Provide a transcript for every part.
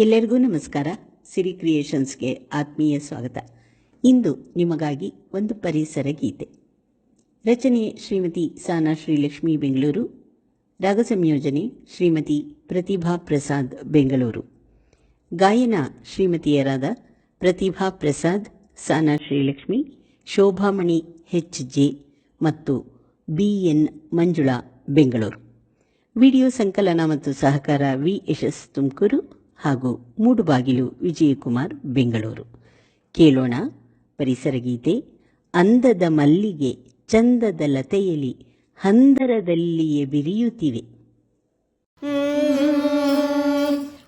ಎಲ್ಲರಿಗೂ ನಮಸ್ಕಾರ. ಸಿರಿ ಕ್ರಿಯೇಷನ್ಸ್ಗೆ ಆತ್ಮೀಯ ಸ್ವಾಗತ. ಇಂದು ನಿಮಗಾಗಿ ಒಂದು ಪರಿಸರ ಗೀತೆ. ರಚನೆ ಶ್ರೀಮತಿ ಸಾನಾ ಶ್ರೀಲಕ್ಷ್ಮಿ, ಬೆಂಗಳೂರು. ರಾಗ ಸಂಯೋಜನೆ ಶ್ರೀಮತಿ ಪ್ರತಿಭಾ ಪ್ರಸಾದ್, ಬೆಂಗಳೂರು. ಗಾಯನ ಶ್ರೀಮತಿಯರಾದ ಪ್ರತಿಭಾ ಪ್ರಸಾದ್, ಸಾನಾ ಶ್ರೀಲಕ್ಷ್ಮಿ, ಶೋಭಾಮಣಿ ಹೆಚ್ ಜೆ ಮತ್ತು B N Manjula, Bengaluru. Video ಸಂಕಲನ ಮತ್ತು ಸಹಕಾರ ವಿ ಯಶಸ್ ತುಮಕೂರು. ಹಾಗೂ ಮೂಡುಬಾಗಿಲು ವಿಜಯಕುಮಾರ್, ಬೆಂಗಳೂರು. ಕೇಳೋಣ ಪರಿಸರ ಗೀತೆ. ಅಂದದ ಮಲ್ಲಿಗೆ ಚಂದದ ಲತೆಯಲಿ ಹಂದರದಲ್ಲಿಯೇ ಬಿರಿಯುತ್ತಿವೆ.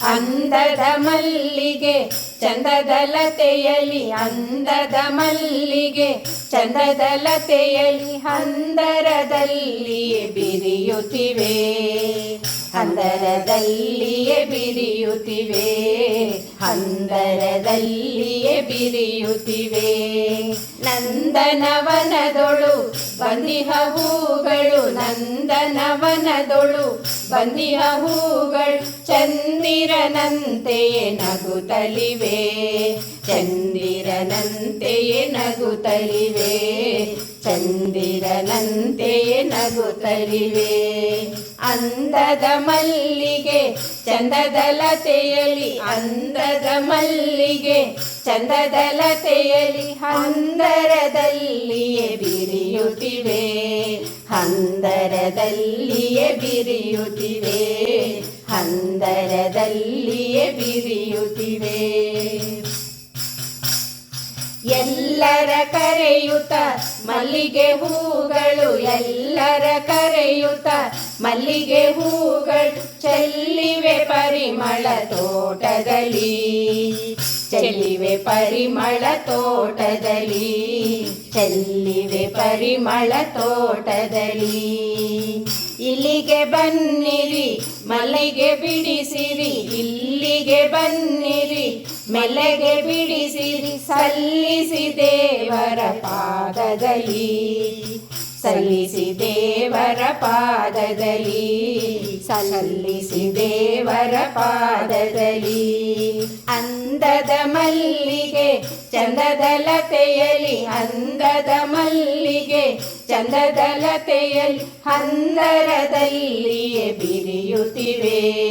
ಅಂದದ ಮಲ್ಲಿಗೆ ಚಂದದ ಲತೆಯಲಿ ಅಂದದ ಮಲ್ಲಿಗೆ ಚಂದದ ಲತೆಯಲಿ ಹಂದರದಲ್ಲಿಯೇ ಬಿರಿಯುತ್ತಿವೆ. ಹಂದರದಲ್ಲಿಯೇ ಬಿರಿಯುತ್ತಿವೆ. ಹಂದರದಲ್ಲಿಯೇ ಬಿರಿಯುತ್ತಿವೆ. ನಂದನವನದೊಳು ಬಂದಿಹ ಹೂಗಳು ನಂದನವನದೊಳು ಬಂದಿಹ ಹೂಗಳು ಚಂದಿರನಂತೆಯೇ ನಗುತ್ತಲಿವೆ. ಚಂದಿರನಂತೆಯೇ ನಗುತ್ತಲಿವೆ. ಚಂದಿರನಂತೆಯೇ ನಗುತ್ತಲಿವೆ ಅಂದದ ಮಲ್ಲಿಗೆ ಚಂದದ ಲತೆಯಲಿ ಅಂದದ ಮಲ್ಲಿಗೆ ಚಂದದ ಲತೆಯಲಿ ಹಂದರದಲ್ಲಿಯೇ ಬಿರಿಯುತ್ತಿವೆ. ಹಂದರದಲ್ಲಿಯೇ ಬಿರಿಯುತ್ತಿವೆ. ಹಂದರದಲ್ಲಿಯೇ ಬಿರಿಯುತ್ತಿವೆ. ಎಲ್ಲರ ಕರೆಯುತ್ತ ಮಲ್ಲಿಗೆ ಹೂಗಳು ಎಲ್ಲರ ಕರೆಯುತ್ತ ಮಲ್ಲಿಗೆ ಹೂಗಳು ಚೆಲ್ಲಿವೆ ಪರಿಮಳ ತೋಟದಲ್ಲಿ. ಚೆಲ್ಲಿವೆ ಪರಿಮಳ ತೋಟದಲ್ಲಿ. ಚೆಲ್ಲಿವೆ ಪರಿಮಳ ತೋಟದಲ್ಲಿ. ಇಲ್ಲಿಗೆ ಬನ್ನಿರಿ, ಮಲ್ಲಿಗೆ ಇಲ್ಲಿಗೆ ಮೆಲ್ಲಗೆ ಬಿಡಿಸಿರಿ ಸಲ್ಲಿಸಿ ದೇವರ ಪಾದದಲ್ಲಿ. ಸಲ್ಲಿಸಿ ದೇವರ ಪಾದದಲ್ಲಿ. ಸಲ್ಲಿಸಿ ದೇವರ ಪಾದದಲ್ಲಿ. ಅಂದದ ಮಲ್ಲಿಗೆ ಚಂದದ ಲತೆಯಲಿ ಅಂದದ ಮಲ್ಲಿಗೆ ಚಂದದ ಲತೆಯಲಿ ಹಂದರದಲ್ಲಿಯೇ ಬಿರಿಯುತ್ತಿವೆ.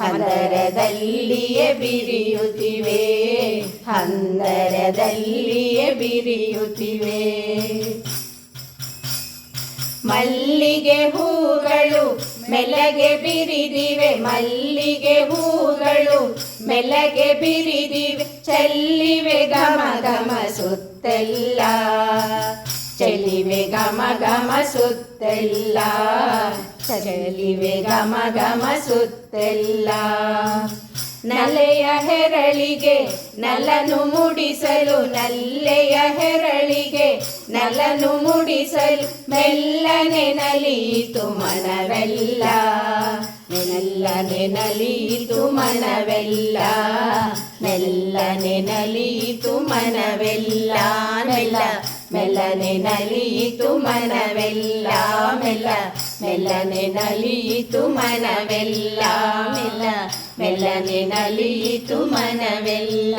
ಹಂದರದಲ್ಲಿಯೇ ಬಿರಿಯುತ್ತಿವೆ. ಹಂದರದಲ್ಲಿಯೇ ಬಿರಿಯುತ್ತಿವೆ. ಮಲ್ಲಿಗೆ ಹೂಗಳು ಮೆಲಗೆ ಬಿರಿದಿವೆ. ಮಲ್ಲಿಗೆ ಹೂಗಳು ಮೆಲಗೆ ಬಿರಿದಿವೆ. ಚೆಲ್ಲಿವೆ ಘಮ ಘಮ ಸುತ್ತೆಲ್ಲ. ಚೆಲ್ಲಿವೆ ಘಮ ಘಮ ಸುತ್ತೆಲ್ಲ. ಚೆಲ್ಲಿವೆ ಘಮ ಗಮ ಸುತ್ತೆಲ್ಲ. ನಲೆಯ ಹೆರಳಿಗೆ ನಲನು ಮುಡಿಸಲು, ನಲ್ಲೆಯ ಹೆರಳಿಗೆ ನಲನು ಮುಡಿಸಲು ಮೆಲ್ಲನೆ ನಲಿಯಿತು ಮನವೆಲ್ಲ. ಮೆಲ್ಲನೆ ನಲಿಯಿತು ಮನವೆಲ್ಲ. ಮೆಲ್ಲನೆ ನಲಿಯಿತು ಮನವೆಲ್ಲ. ಮೆಲ್ಲ, ಮೆಲ್ಲನೆ ನಲಿಯಿತು ಮನವೆಲ್ಲ. ಮೆಲ್ಲ మెల్లనే నలియితు మనవెల్ల. మెల్ల మెల్లనే నలియితు మనవెల్ల.